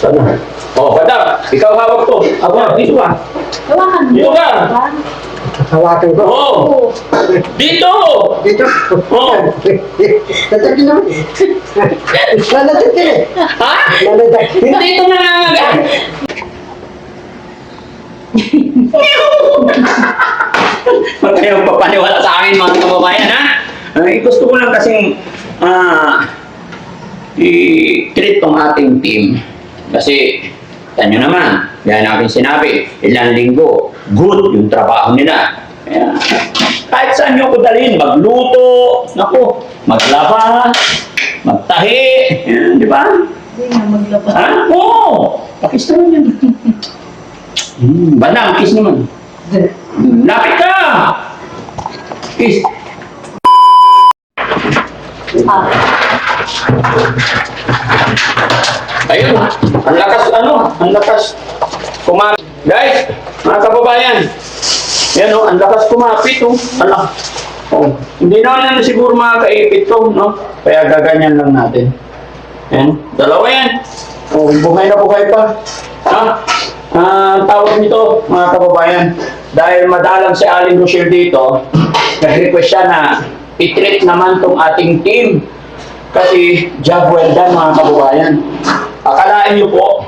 Sana. Oh, madam, ikaw hawak to. Ako, dito ka. Hawakan mo. Dito ka. Hawakan ko. Oo. Oo. Dito! Dito. Oo. Lalagyan naman. Lalagyan ka eh. Ha? Lalagyan. Dito na nga nga. Huwag kayong papaniwala sa akin mga kababayan ha. Ay, gusto ko lang kasing ah i-treat tong ating team. Kasi, tanyo naman, gaya namin sinabi, ilang linggo, good yung trabaho nila. Kaya, kahit saan nyo ko dalhin, magluto, naku, maglaba, magtahi, yan, di ba? Hindi na maglaba. Ha? Oo! Pakis naman yan. Hmm, bandang, kiss naman. Lapit ka! Kiss. Ayun, ang lakas ano, ang lakas kumapit. Guys, mga kababayan, yan o, ang lakas kumapit o. Ala. Oh, hindi naman yan siguro makakaipit to, no? Kaya gaganyan lang natin. Yan, dalawa yan. Oh, buhay na buhay pa. Ha? Ah, tawag nito, mga kababayan, dahil madalang si Aling Rochelle dito, nag-request siya na i-treat naman tong ating team. Kasi job well done, mga kababayan. Akalain niyo po,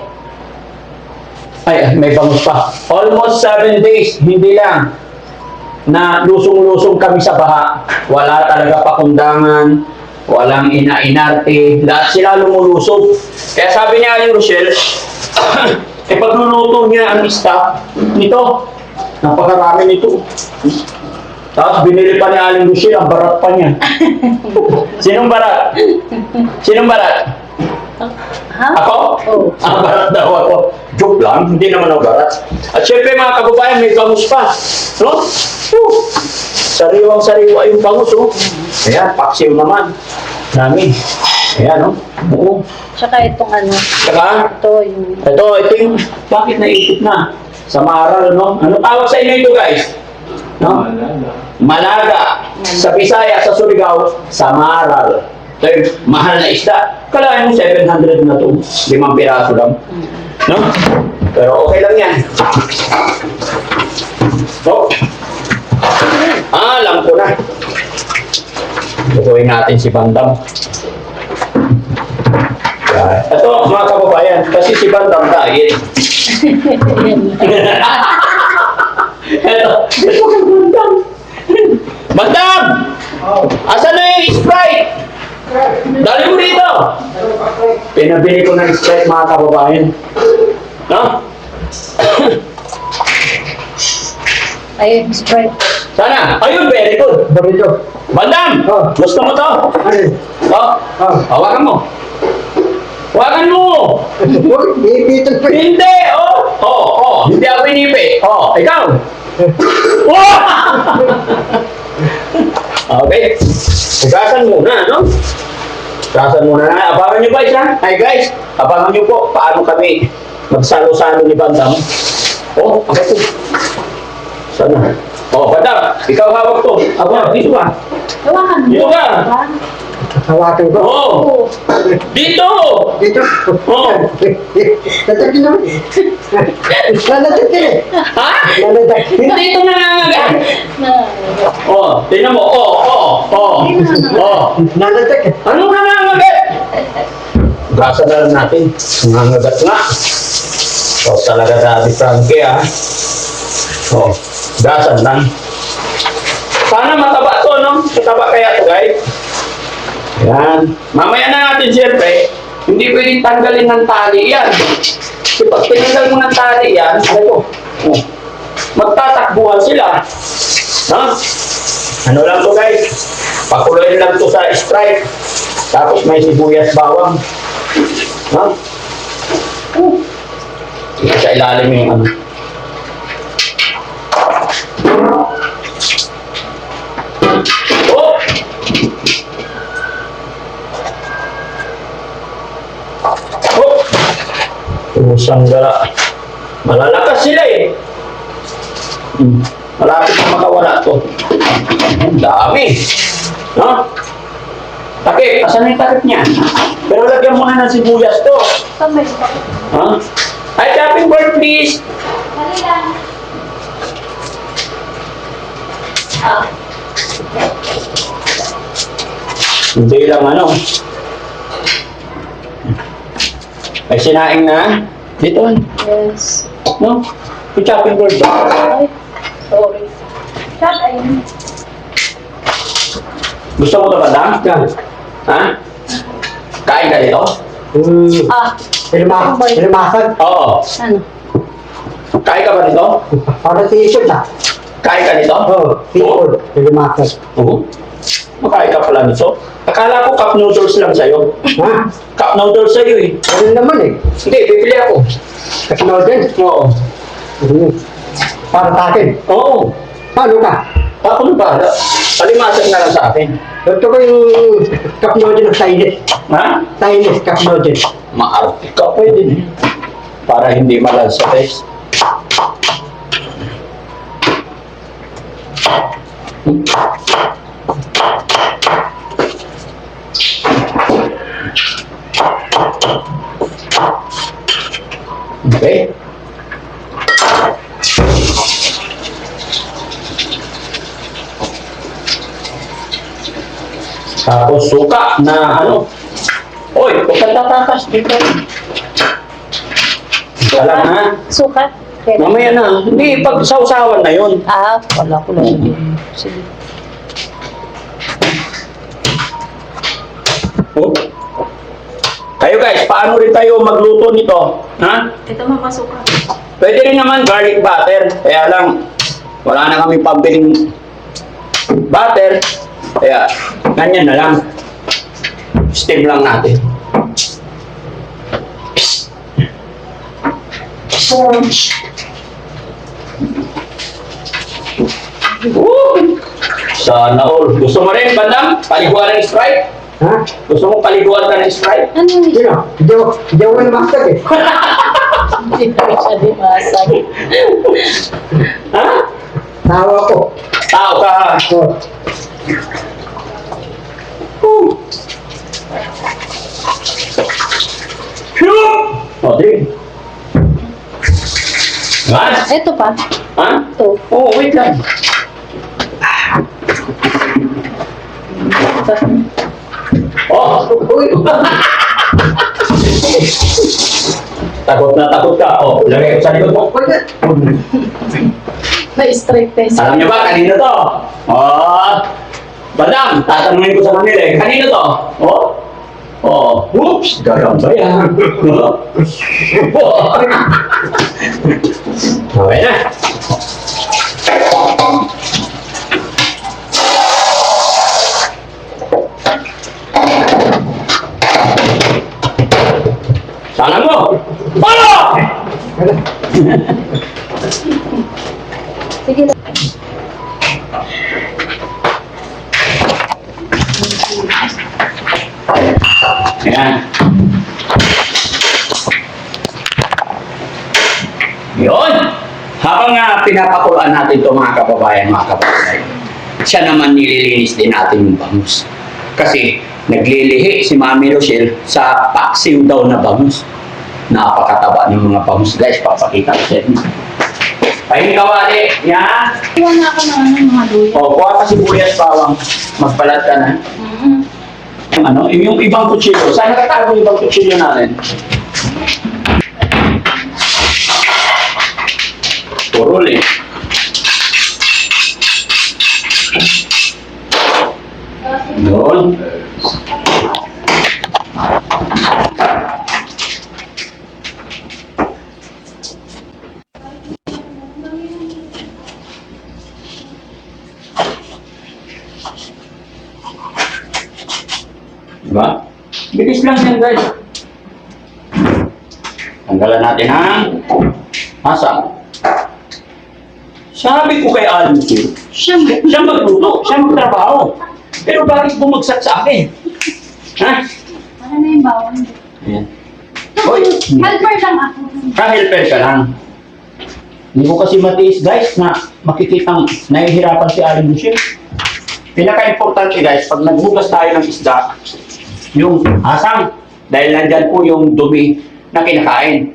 ay, may bangus pa. Almost seven days, hindi lang, na lusong-lusong kami sa baha. Wala talaga pakundangan, walang ina-inarte, lahat sila lumulusog. Kaya sabi niya ni Rochelle, eh pagluluto niya ang staff nito, napakarami nito. Tapos binili pa ni Aling Rochelle, ang barat pa niya. Sinong barat? Sinong barat? Ha? Ako? Oo. Ang barat daw ako. Joke lang, hindi naman ako barat. At syempre mga kababayan, may bangus pa. No? Whew. Sariwang sariwa yung bangus, oh. Ayan, paksiw naman. Dami. Ayan, no? Oo. Tsaka itong ano, Saka, ito yung ito, ito yung, bakit naisip na? Sa maral, no? Ano tawag sa inyo ito, guys? No? Malaga. Sa Bisaya, sa Surigao, sa maral. Yung mahal na isda. Kalahin mo 700 na to. Limang piraso lang. No? Pero okay lang yan. Oh. Ah, alam ko na. Lutuin natin si Bandam. Ito, mga kababayan, kasi si Bandam diet. Ito, ito kay Bandam. Bandam! Asan na yung Sprite? Dali mo rito! Pinabili ko ng Sprite, mga kababayan. No? ayun, Sprite. Sana. Ayun, very good. Barito. Bandam! Oh. Gusto mo to? Ano? Oh, Oh. hawakan mo. Hawakan mo! Huwag, iipitan pa. Hindi! Oh! Oh! Oh! Hindi ako inipi. Oh! Ikaw! Okay. Hugasan muna, no? Hugasan muna na. Abangan nyo guys, ha? Hi guys! Abangan nyo po paano kami magsalo-salo ni Bandam. Oh, okay po. Sana. Oh, Bandam, ikaw hawak to. Ako, dito ka. Hawakan mo. Dito ka. Hawakan ko. Oh! Oo. Dito! Dito. Oh! Lalagyan naman. Ka eh. Ha? Lalagyan. Dito na nga nga. Na, Oh, tingnan mo. Oh, oh, oh. Oh. Lalagyan ka. Ano nangangagat? Gasa na lang natin. Nangangagat nga. So, talaga dati Frankie, ah. Oh, gasan lang. Sana mataba to, no? Mataba kaya to, guys. Yan. Mamaya na natin, siyempre, hindi pwedeng tanggalin ng tali yan. Kasi pag tinanggal mo ng tali yan, ano oh, magtatakbuhan sila. Ha? Ano lang to guys? Pakuloyin lang to sa stripe. Tapos may sibuyas bawang. Ha? Uh. Sa ilalim yung ano. Oh! Pusang gara. Malalakas sila eh. Hmm. Malapit na makawala to. Ang dami. No? Takip, asan yung takip niya? Pero lagyan mo na ng sibuyas to. Ha? Ay, chopping board please. Dali lang. Ah, Hindi lang ano. Ay, sinaing na. Dito. yes. No? Yung chopping board ba? Ay, sorry. Ayun. Gusto mo ito ba, Dam? Yan. Ha? Kain ka dito? Hmm. Ah, Ilma, ilmasan. Oo. ano? Kain ka ba dito? Para si Isod ah. Kain ka dito? Oo, seafood. Ilmasan. Oo. Makain ka pala nito? Akala ko cup noodles lang sa'yo. Ha? Cup noodles sa'yo eh. Ano naman eh. Hindi, bibili ako. Kasi din. Oo. Hmm. Para sa akin. Oo. Paano ka? Ako na ba? Palimasag na lang sa akin. Gusto ko yung cup noodle ng Chinese. Ha? Chinese cup noodle. Maarte ka pwede din. Para hindi malansa guys. Okay. Tapos suka na ano. Oy, huwag kang tatakas dito. Ha. Sukat? Kaya- Mamaya na. Hindi, pag sausawan na yun. Ah, wala ko lang. Sige. Oh. Kayo guys, paano rin tayo magluto nito? Ha? Ito mamasuka. Pwede rin naman garlic butter. Kaya lang, wala na kami pambiling butter. Kaya, ganyan na lang. Steam lang natin. Woo! Sana all. Gusto mo rin, bandang? Paliguan ng Sprite? Ha? Gusto mo paliguan ka ng Sprite? Ano yun? Sino? Hindi ako, hindi ako ilmasan eh. Hindi na siya limasag. Ha? Tawa ko. Tao ka. Oh. O, drink. Mas? Ito pa. Ha? Ito. Oo, wait lang. Oh! Takot na takot ka. Oh, lagay ko sa likod mo. Na-strike sa... Alam niyo ba, kanino to? Oh! Badang, tatanungin ko sa kanila eh. Kanino to? Oh? Oh, whoops! Garam ba yan? okay na. Sana mo! Palo! Sige lang. Ayan. Yun. Habang nga pinapakulaan natin ito mga kababayan, mga kababayan, siya naman nililinis din natin yung bangus. Kasi naglilihi si Mami Rochelle sa paksiw daw na bangus. Napakataba ng mga bangus guys, papakita ko sa inyo. Ayun kawali, yan. Iwan na ako ng ano, mga luya. O, kuha ka sibuyas bawang. Magbalat ka na. Mhm. Yung ano, yung ibang kutsilyo. Saan nakatago yung ibang kutsilyo natin? Purol eh. Yun. Diba? Bilis lang yan guys. Tanggalan natin ang asa. Sabi ko kay Alan Phil, siya, siya magluto, siya magtrabaho. Pero bakit bumagsak sa akin? Ha? Ano na yung bawang? Ayan. Hoy, Helper lang ako. ka-helper ka lang. Hindi ko kasi matiis guys na makikitang nahihirapan si Alan Lucia. pinaka-importante guys, pag naghugas tayo ng isda, yung asang, dahil nandyan po yung dumi na kinakain.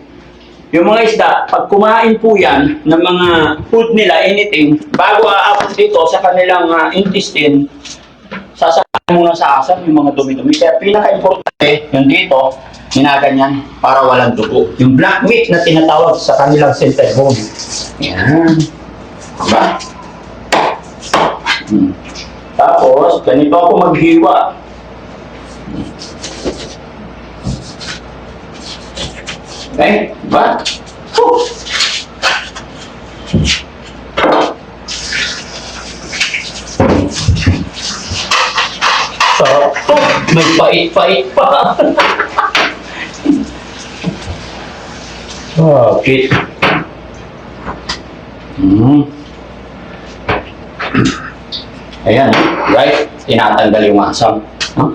Yung mga isda, pag kumain po yan ng mga food nila, anything, bago aabot dito sa kanilang ah, intestine, sasakay muna sa asam yung mga dumi-dumi. Kaya pinaka-importante, yung dito, ginaganyan para walang dugo. Yung black meat na tinatawag sa kanilang center bone. Yan. Diba? Hmm. Tapos, ganito ako maghiwa. Okay, diba? Whew. Sarap to. May pait-pait pa. Bakit? Hmm. Ayan, right? Tinatanggal yung asam. Huh?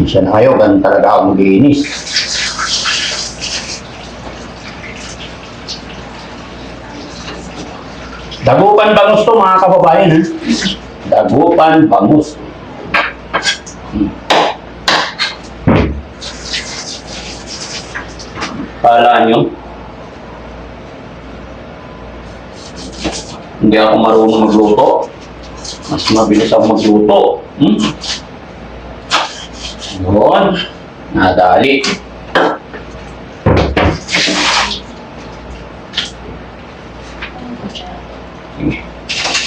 Minsan na kayo, ganun talaga ako maglinis. Dagupan bangus to mga kababayan. Dagupan bangus. Hmm. Nyo? Hindi ako marunong magluto. Mas mabilis ako magluto. Hmm? Yun. Nadali.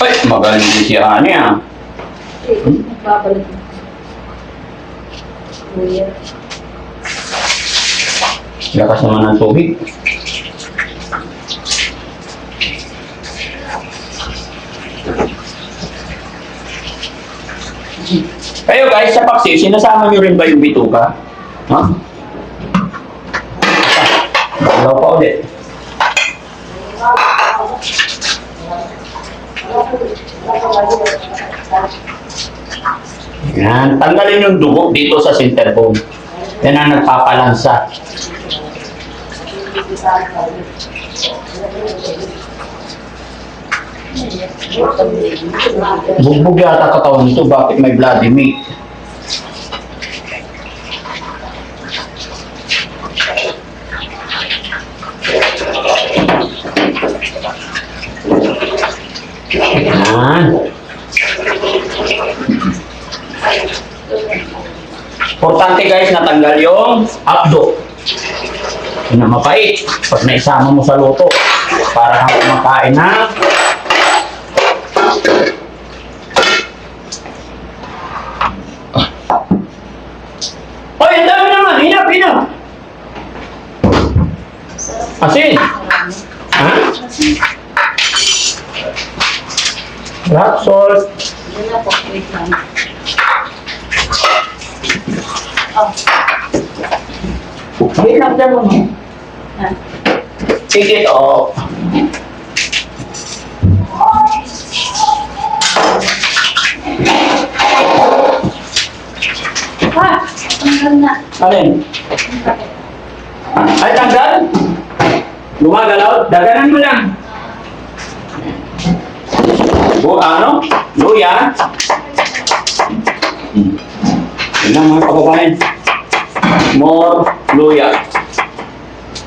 Ay, magaling din si Ani ah. Nagbabalik. Kuya. Lakas naman ng tubig. Kayo guys, sa paksiw, sinasama nyo rin ba yung bituka? Ha? Dalaw pa ulit. Yan, tanggalin yung dugo dito sa center bone. Yan ang nagpapalansa. Bugbog yata katawan nito, bakit may bloody meat? Yan. Importante guys, natanggal yung abdo. Yun ang mapait. Pag naisama mo sa luto, para kang kumakain na Hoy, ang dami naman! Hinap, hinap! Asin! Ha? Rock salt. Wait lang. Dyan mo. Take it off. Ha! Tanggal na. Alin? Ay, tanggal? Gumagalaw? Daganan mo lang. Bu, ano? Luya? Hmm. Yun lang mga kababayan. More luya.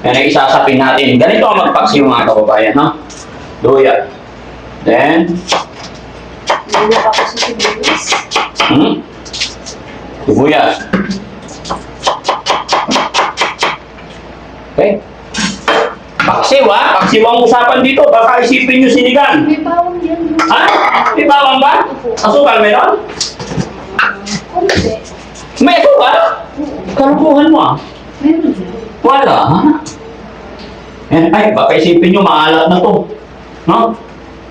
Yan ay isasapin natin. Ganito ang magpaksi mga kababayan, no? Luya. Then, Luya pa ko sa sibuyas. hmm? Sibuyas. Okay. Paksiw ha? Paksiw ang usapan dito. Baka isipin nyo sinigang. May bawang yan. Ha? May bawang ba? Asukal meron? Kunti. May asukal? Kalukuhan mo ah. Meron. Wala ha? Eh, ay, baka isipin nyo maalat na to. No?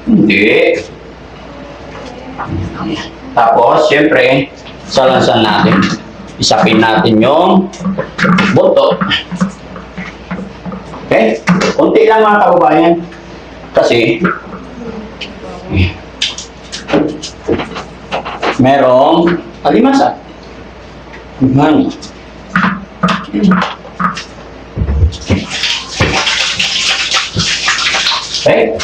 Hindi. Tapos, siyempre, salansan natin. Isapin natin yung buto. Okay? Kunti lang mga kababayan. Kasi, merong alimasa. Ano? Okay?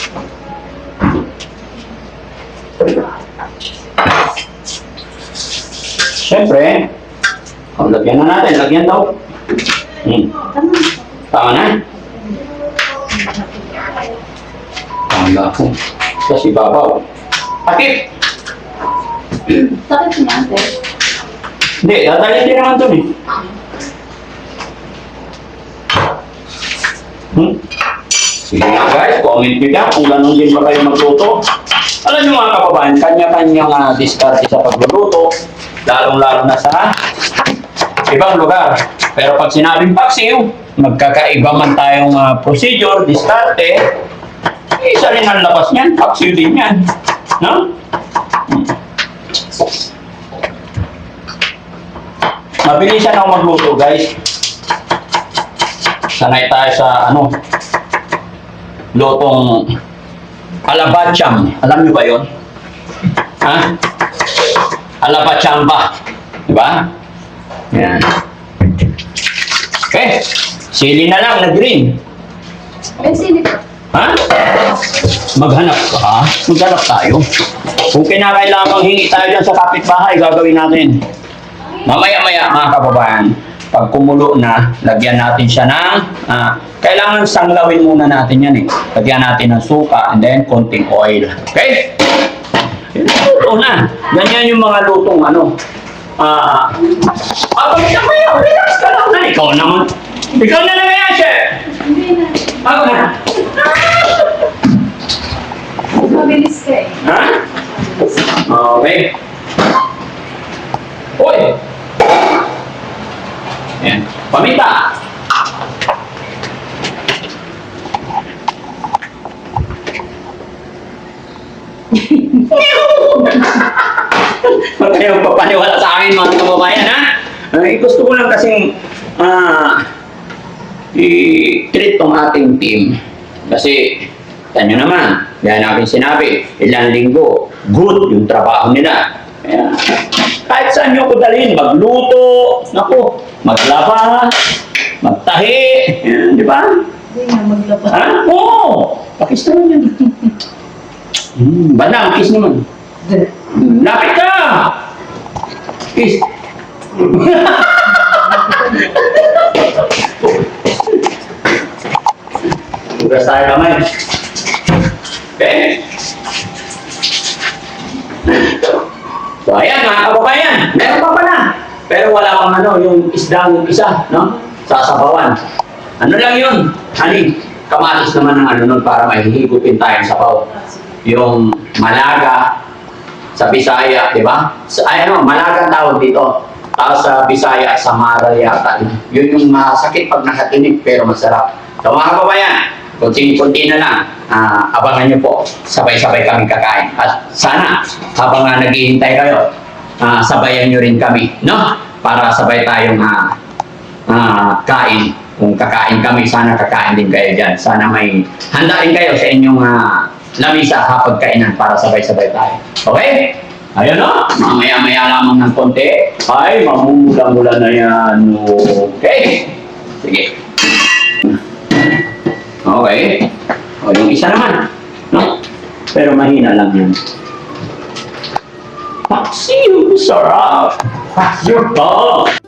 Siyempre, oh, lagyan na natin, lagyan daw. Hmm. Tama na? Tama ko. Kasi babaw. Akit! Sakit niya, ate. Hindi, dadalhin din naman dun eh. Hmm? Sige nga guys, comment nyo dyan kung ganun din ba kayo magluto. Alam nyo mga kababayan, kanya-kanyang uh, diskarte sa pagluluto, lalong-lalo na sa ibang lugar. Pero pag sinabing paksiw, magkakaiba man tayong ah, procedure, diskarte, isa rin ang labas niyan, paksiw din yan. No? Mabilisan ako magluto, guys. Sanay tayo sa, ano, lutong alabacham. Alam niyo ba yon? Ha? Alabacham ba? Diba? Yan. Okay. Sili na lang na green. May sili ko. Ha? Maghanap ka? Maghanap tayo. Kung kinakailangan hingi tayo dyan sa kapitbahay, gagawin natin. Mamaya-maya mga kababayan, pag kumulo na, lagyan natin siya ng, ah, kailangan sanglawin muna natin yan eh. Lagyan natin ng suka and then konting oil. Okay? Luto na. Ganyan yung mga lutong ano. Ah, ah, mamaya, relax ka lang na. Ikaw naman. Ikaw na lang yan, chef. Hindi na. Ako na. Mabilis ka eh. Ha? Okay. Uy! Yan. Paminta! Huwag kayong papaniwala sa akin mga kababayan, ha? Ay, gusto ko lang kasing ah, i-treat tong ating team. Kasi, tanyo naman, yan natin sinabi, ilang linggo, good yung trabaho nila. Kaya, kahit saan nyo ko dalhin, magluto, naku, maglaba, magtahi, yan, di ba? Hindi nga maglaba. Ha? Oo! Pakis naman yan. Hmm, bandang, kiss naman. Lapit ka! Kiss. Tugas tayo naman. Okay? So, ayan mga kababayan, meron pa pala. Pero wala pang ano, yung isdang isa, no? Sasabawan. Ano lang yun? Hani, kamatis naman ng ano nun para mahihigupin tayong sabaw. Yung malaga sa Bisaya, di ba? Sa, ay, ano, malaga ang tawag dito. Tapos sa Bisaya, Samara yata. Yun yung masakit pag nakatinig pero masarap. So mga kababayan, kunti-kunti na lang, ah, abangan nyo po, sabay-sabay kami kakain. At sana, habang nga naghihintay kayo, ah, sabayan nyo rin kami, no? Para sabay tayong ah, ah, kain. Kung kakain kami, sana kakain din kayo dyan. Sana may handa rin kayo sa inyong ah, lamisa kapag kainan para sabay-sabay tayo. Okay? Ayun no, mamaya-maya lamang ng konti. Ay, mamumula-mula na yan. Okay? Sige. Okay. O, yung isa naman. No? Pero mahina lang yan. Paksiw! Sarap! Paksyo! Oo!